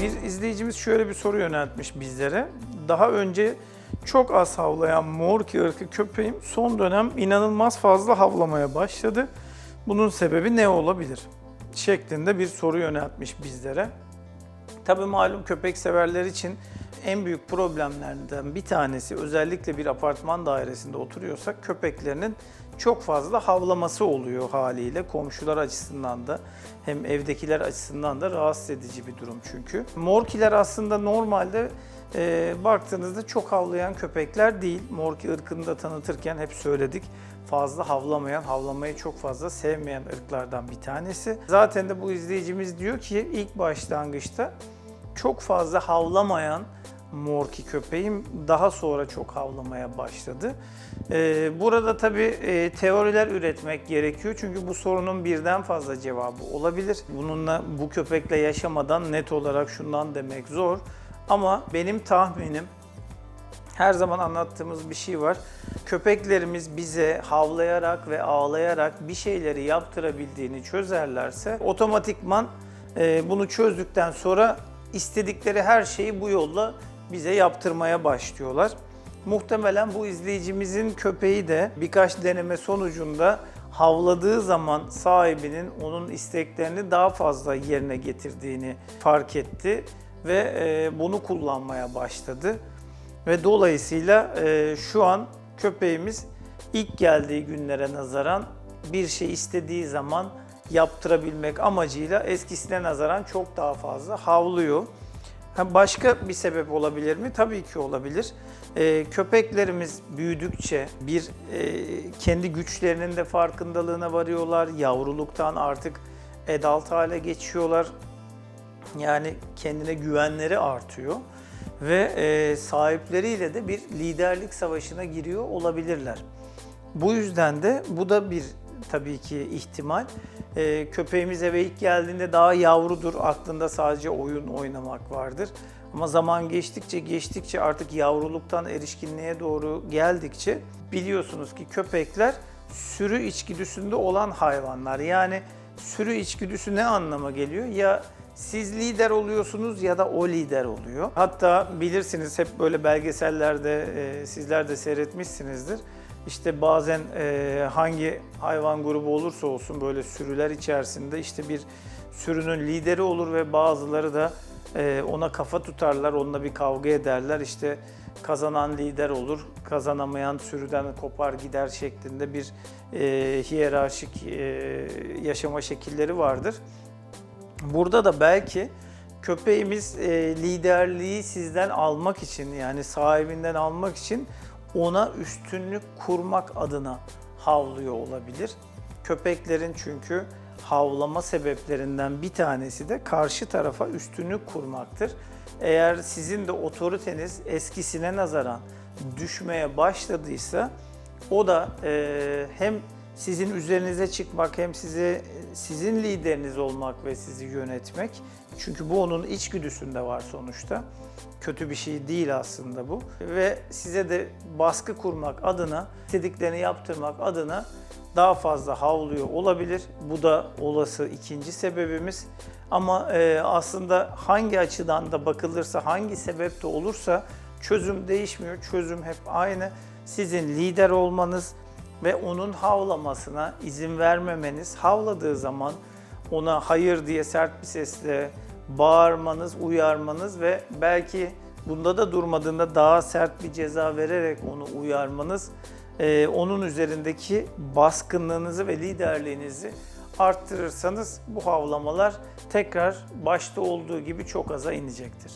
Bir izleyicimiz şöyle bir soru yöneltmiş bizlere. Daha önce çok az havlayan Morki ırkı köpeğim son dönem inanılmaz fazla havlamaya başladı. Bunun sebebi ne olabilir? Şeklinde bir soru yöneltmiş bizlere. Tabii malum köpek severler için en büyük problemlerden bir tanesi özellikle bir apartman dairesinde oturuyorsak köpeklerinin çok fazla havlaması oluyor haliyle komşular açısından da hem evdekiler açısından da rahatsız edici bir durum çünkü. Morkiler aslında normalde e, baktığınızda çok havlayan köpekler değil. Morki ırkını da tanıtırken hep söyledik. Fazla havlamayan, havlamayı çok fazla sevmeyen ırklardan bir tanesi. Zaten de bu izleyicimiz diyor ki ilk başlangıçta çok fazla havlamayan Morki köpeğim daha sonra çok havlamaya başladı. Ee, burada tabii e, teoriler üretmek gerekiyor çünkü bu sorunun birden fazla cevabı olabilir. Bununla bu köpekle yaşamadan net olarak şundan demek zor. Ama benim tahminim her zaman anlattığımız bir şey var. Köpeklerimiz bize havlayarak ve ağlayarak bir şeyleri yaptırabildiğini çözerlerse otomatikman e, bunu çözdükten sonra istedikleri her şeyi bu yolla bize yaptırmaya başlıyorlar. Muhtemelen bu izleyicimizin köpeği de birkaç deneme sonucunda havladığı zaman sahibinin onun isteklerini daha fazla yerine getirdiğini fark etti ve e, bunu kullanmaya başladı. Ve dolayısıyla e, şu an köpeğimiz ilk geldiği günlere nazaran bir şey istediği zaman yaptırabilmek amacıyla eskisine nazaran çok daha fazla havlıyor. Ha, başka bir sebep olabilir mi? Tabii ki olabilir. Ee, köpeklerimiz büyüdükçe bir e, kendi güçlerinin de farkındalığına varıyorlar. Yavruluktan artık adult hale geçiyorlar. Yani kendine güvenleri artıyor ve e, sahipleriyle de bir liderlik savaşına giriyor olabilirler. Bu yüzden de bu da bir tabii ki ihtimal. Ee, köpeğimiz eve ilk geldiğinde daha yavrudur, aklında sadece oyun oynamak vardır. Ama zaman geçtikçe geçtikçe artık yavruluktan erişkinliğe doğru geldikçe biliyorsunuz ki köpekler sürü içgüdüsünde olan hayvanlar. Yani sürü içgüdüsü ne anlama geliyor? Ya siz lider oluyorsunuz ya da o lider oluyor. Hatta bilirsiniz hep böyle belgesellerde e, sizler de seyretmişsinizdir. İşte bazen e, hangi hayvan grubu olursa olsun böyle sürüler içerisinde işte bir sürünün lideri olur ve bazıları da e, ona kafa tutarlar, onunla bir kavga ederler. İşte kazanan lider olur, kazanamayan sürüden kopar gider şeklinde bir e, hiyerarşik e, yaşama şekilleri vardır. Burada da belki köpeğimiz e, liderliği sizden almak için yani sahibinden almak için ona üstünlük kurmak adına havlıyor olabilir. Köpeklerin çünkü havlama sebeplerinden bir tanesi de karşı tarafa üstünlük kurmaktır. Eğer sizin de otoriteniz eskisine nazaran düşmeye başladıysa o da e, hem sizin üzerinize çıkmak hem size sizin lideriniz olmak ve sizi yönetmek. Çünkü bu onun içgüdüsünde var sonuçta. Kötü bir şey değil aslında bu. Ve size de baskı kurmak adına, istediklerini yaptırmak adına daha fazla havlıyor olabilir. Bu da olası ikinci sebebimiz. Ama e, aslında hangi açıdan da bakılırsa, hangi sebep de olursa çözüm değişmiyor. Çözüm hep aynı. Sizin lider olmanız, ve onun havlamasına izin vermemeniz, havladığı zaman ona hayır diye sert bir sesle bağırmanız, uyarmanız ve belki bunda da durmadığında daha sert bir ceza vererek onu uyarmanız, e, onun üzerindeki baskınlığınızı ve liderliğinizi arttırırsanız bu havlamalar tekrar başta olduğu gibi çok aza inecektir.